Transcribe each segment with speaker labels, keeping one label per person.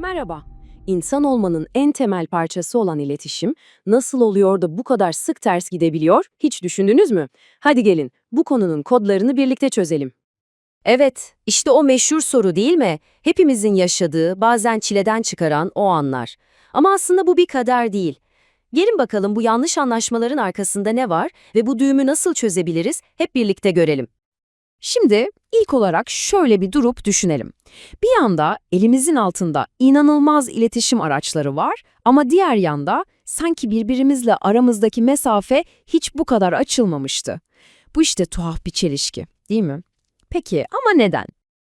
Speaker 1: Merhaba. İnsan olmanın en temel parçası olan iletişim nasıl oluyor da bu kadar sık ters gidebiliyor hiç düşündünüz mü? Hadi gelin bu konunun kodlarını birlikte çözelim.
Speaker 2: Evet, işte o meşhur soru değil mi? Hepimizin yaşadığı, bazen çileden çıkaran o anlar. Ama aslında bu bir kader değil. Gelin bakalım bu yanlış anlaşmaların arkasında ne var ve bu düğümü nasıl çözebiliriz hep birlikte görelim.
Speaker 1: Şimdi ilk olarak şöyle bir durup düşünelim. Bir yanda elimizin altında inanılmaz iletişim araçları var ama diğer yanda sanki birbirimizle aramızdaki mesafe hiç bu kadar açılmamıştı. Bu işte tuhaf bir çelişki, değil mi? Peki ama neden?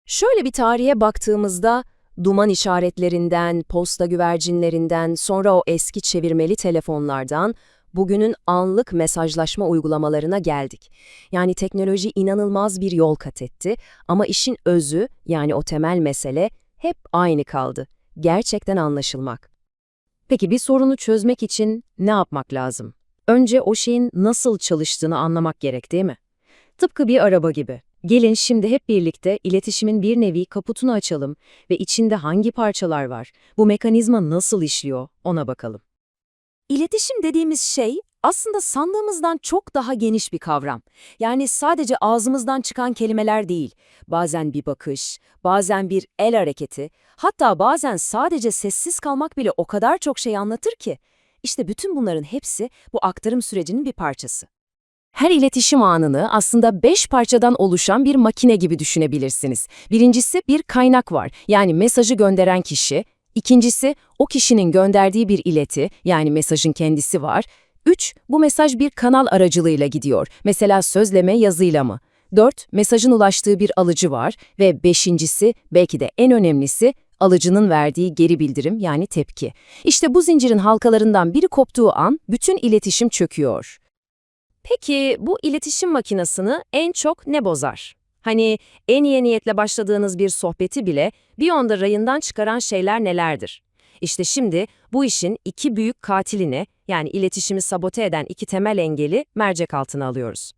Speaker 2: Şöyle bir tarihe baktığımızda duman işaretlerinden, posta güvercinlerinden, sonra o eski çevirmeli telefonlardan bugünün anlık mesajlaşma uygulamalarına geldik. Yani teknoloji inanılmaz bir yol kat etti ama işin özü yani o temel mesele hep aynı kaldı. Gerçekten anlaşılmak.
Speaker 1: Peki bir sorunu çözmek için ne yapmak lazım? Önce o şeyin nasıl çalıştığını anlamak gerek değil mi? Tıpkı bir araba gibi. Gelin şimdi hep birlikte iletişimin bir nevi kaputunu açalım ve içinde hangi parçalar var, bu mekanizma nasıl işliyor ona bakalım.
Speaker 2: İletişim dediğimiz şey aslında sandığımızdan çok daha geniş bir kavram. Yani sadece ağzımızdan çıkan kelimeler değil. Bazen bir bakış, bazen bir el hareketi, hatta bazen sadece sessiz kalmak bile o kadar çok şey anlatır ki. İşte bütün bunların hepsi bu aktarım sürecinin bir parçası.
Speaker 1: Her iletişim anını aslında beş parçadan oluşan bir makine gibi düşünebilirsiniz. Birincisi bir kaynak var, yani mesajı gönderen kişi. İkincisi o kişinin gönderdiği bir ileti, yani mesajın kendisi var. Üç, bu mesaj bir kanal aracılığıyla gidiyor, mesela sözleme yazıyla mı? Dört, mesajın ulaştığı bir alıcı var ve beşincisi, belki de en önemlisi, alıcının verdiği geri bildirim yani tepki. İşte bu zincirin halkalarından biri koptuğu an bütün iletişim çöküyor.
Speaker 2: Peki bu iletişim makinasını en çok ne bozar? Hani en iyi niyetle başladığınız bir sohbeti bile bir anda rayından çıkaran şeyler nelerdir? İşte şimdi bu işin iki büyük katilini yani iletişimi sabote eden iki temel engeli mercek altına alıyoruz.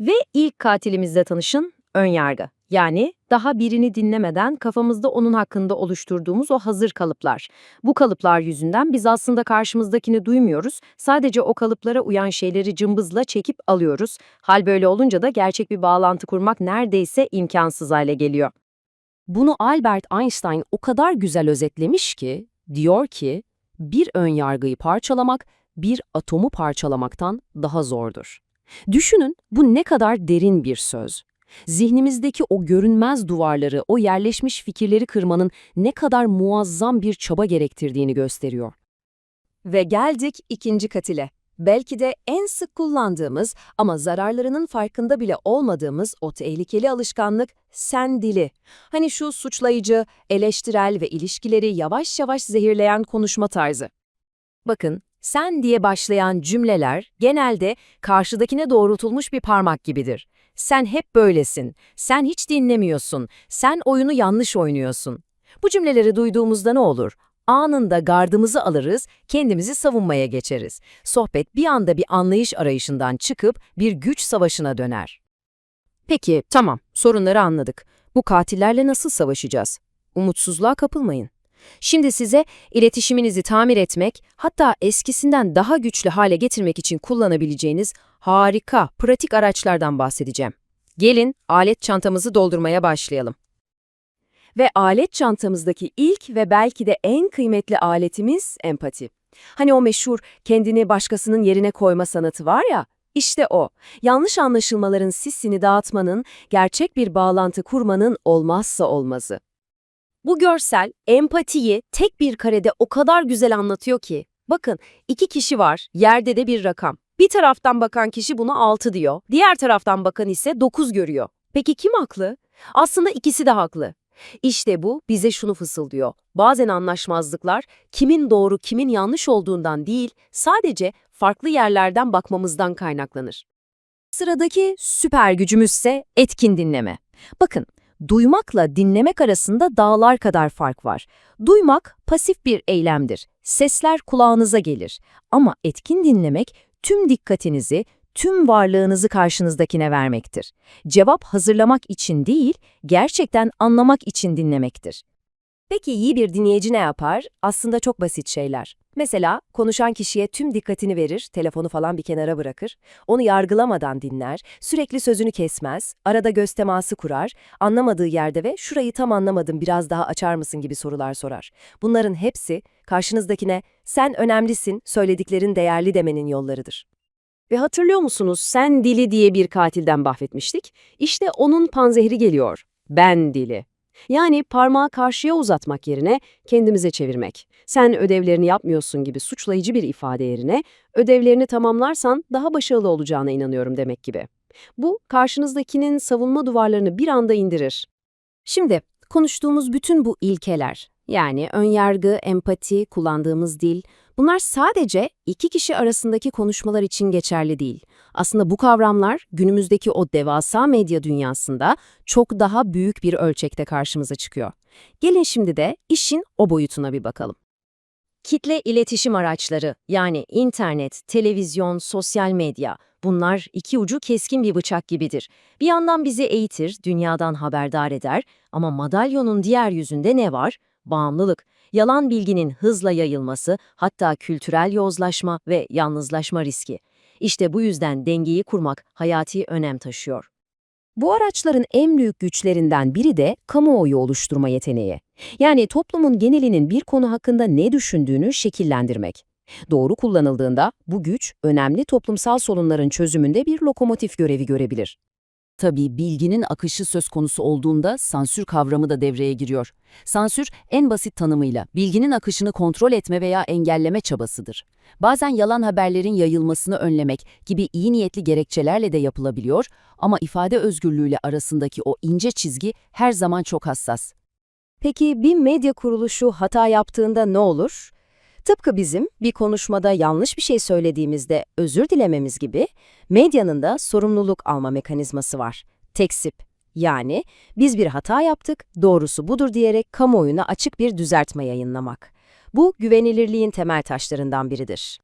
Speaker 1: Ve ilk katilimizle tanışın, önyargı. Yani daha birini dinlemeden kafamızda onun hakkında oluşturduğumuz o hazır kalıplar. Bu kalıplar yüzünden biz aslında karşımızdakini duymuyoruz, sadece o kalıplara uyan şeyleri cımbızla çekip alıyoruz. Hal böyle olunca da gerçek bir bağlantı kurmak neredeyse imkansız hale geliyor. Bunu Albert Einstein o kadar güzel özetlemiş ki, diyor ki, bir önyargıyı parçalamak, bir atomu parçalamaktan daha zordur. Düşünün bu ne kadar derin bir söz. Zihnimizdeki o görünmez duvarları, o yerleşmiş fikirleri kırmanın ne kadar muazzam bir çaba gerektirdiğini gösteriyor.
Speaker 2: Ve geldik ikinci katile. Belki de en sık kullandığımız ama zararlarının farkında bile olmadığımız o tehlikeli alışkanlık sen dili. Hani şu suçlayıcı, eleştirel ve ilişkileri yavaş yavaş zehirleyen konuşma tarzı. Bakın, sen diye başlayan cümleler genelde karşıdakine doğrultulmuş bir parmak gibidir. Sen hep böylesin, sen hiç dinlemiyorsun, sen oyunu yanlış oynuyorsun. Bu cümleleri duyduğumuzda ne olur? Anında gardımızı alırız, kendimizi savunmaya geçeriz. Sohbet bir anda bir anlayış arayışından çıkıp bir güç savaşına döner.
Speaker 1: Peki, tamam, sorunları anladık. Bu katillerle nasıl savaşacağız? Umutsuzluğa kapılmayın. Şimdi size iletişiminizi tamir etmek, hatta eskisinden daha güçlü hale getirmek için kullanabileceğiniz harika, pratik araçlardan bahsedeceğim. Gelin alet çantamızı doldurmaya başlayalım.
Speaker 2: Ve alet çantamızdaki ilk ve belki de en kıymetli aletimiz empati. Hani o meşhur kendini başkasının yerine koyma sanatı var ya, işte o. Yanlış anlaşılmaların sisini dağıtmanın, gerçek bir bağlantı kurmanın olmazsa olmazı. Bu görsel empatiyi tek bir karede o kadar güzel anlatıyor ki. Bakın iki kişi var, yerde de bir rakam. Bir taraftan bakan kişi buna 6 diyor, diğer taraftan bakan ise 9 görüyor. Peki kim haklı? Aslında ikisi de haklı. İşte bu bize şunu fısıldıyor. Bazen anlaşmazlıklar kimin doğru kimin yanlış olduğundan değil, sadece farklı yerlerden bakmamızdan kaynaklanır. Sıradaki süper gücümüzse etkin dinleme. Bakın, duymakla dinlemek arasında dağlar kadar fark var. Duymak pasif bir eylemdir. Sesler kulağınıza gelir. Ama etkin dinlemek tüm dikkatinizi, tüm varlığınızı karşınızdakine vermektir. Cevap hazırlamak için değil, gerçekten anlamak için dinlemektir. Peki iyi bir dinleyici ne yapar? Aslında çok basit şeyler. Mesela konuşan kişiye tüm dikkatini verir, telefonu falan bir kenara bırakır, onu yargılamadan dinler, sürekli sözünü kesmez, arada göz teması kurar, anlamadığı yerde ve şurayı tam anlamadım biraz daha açar mısın gibi sorular sorar. Bunların hepsi karşınızdakine sen önemlisin, söylediklerin değerli demenin yollarıdır.
Speaker 1: Ve hatırlıyor musunuz sen dili diye bir katilden bahsetmiştik? İşte onun panzehri geliyor. Ben dili. Yani parmağı karşıya uzatmak yerine kendimize çevirmek. Sen ödevlerini yapmıyorsun gibi suçlayıcı bir ifade yerine ödevlerini tamamlarsan daha başarılı olacağına inanıyorum demek gibi. Bu karşınızdakinin savunma duvarlarını bir anda indirir. Şimdi konuştuğumuz bütün bu ilkeler yani önyargı, empati, kullandığımız dil bunlar sadece iki kişi arasındaki konuşmalar için geçerli değil. Aslında bu kavramlar günümüzdeki o devasa medya dünyasında çok daha büyük bir ölçekte karşımıza çıkıyor. Gelin şimdi de işin o boyutuna bir bakalım. Kitle iletişim araçları yani internet, televizyon, sosyal medya bunlar iki ucu keskin bir bıçak gibidir. Bir yandan bizi eğitir, dünyadan haberdar eder ama madalyonun diğer yüzünde ne var? Bağımlılık, yalan bilginin hızla yayılması, hatta kültürel yozlaşma ve yalnızlaşma riski. İşte bu yüzden dengeyi kurmak hayati önem taşıyor.
Speaker 2: Bu araçların en büyük güçlerinden biri de kamuoyu oluşturma yeteneği. Yani toplumun genelinin bir konu hakkında ne düşündüğünü şekillendirmek. Doğru kullanıldığında bu güç önemli toplumsal sorunların çözümünde bir lokomotif görevi görebilir.
Speaker 3: Tabii bilginin akışı söz konusu olduğunda sansür kavramı da devreye giriyor. Sansür en basit tanımıyla bilginin akışını kontrol etme veya engelleme çabasıdır. Bazen yalan haberlerin yayılmasını önlemek gibi iyi niyetli gerekçelerle de yapılabiliyor ama ifade özgürlüğüyle arasındaki o ince çizgi her zaman çok hassas.
Speaker 2: Peki bir medya kuruluşu hata yaptığında ne olur? Tıpkı bizim bir konuşmada yanlış bir şey söylediğimizde özür dilememiz gibi medyanın da sorumluluk alma mekanizması var. Teksip. Yani biz bir hata yaptık, doğrusu budur diyerek kamuoyuna açık bir düzeltme yayınlamak. Bu güvenilirliğin temel taşlarından biridir.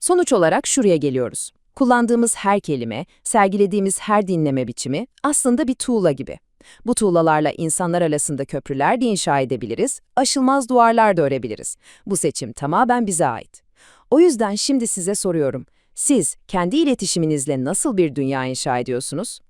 Speaker 2: Sonuç olarak şuraya geliyoruz. Kullandığımız her kelime, sergilediğimiz her dinleme biçimi aslında bir tuğla gibi. Bu tuğlalarla insanlar arasında köprüler de inşa edebiliriz, aşılmaz duvarlar da örebiliriz. Bu seçim tamamen bize ait. O yüzden şimdi size soruyorum. Siz kendi iletişiminizle nasıl bir dünya inşa ediyorsunuz?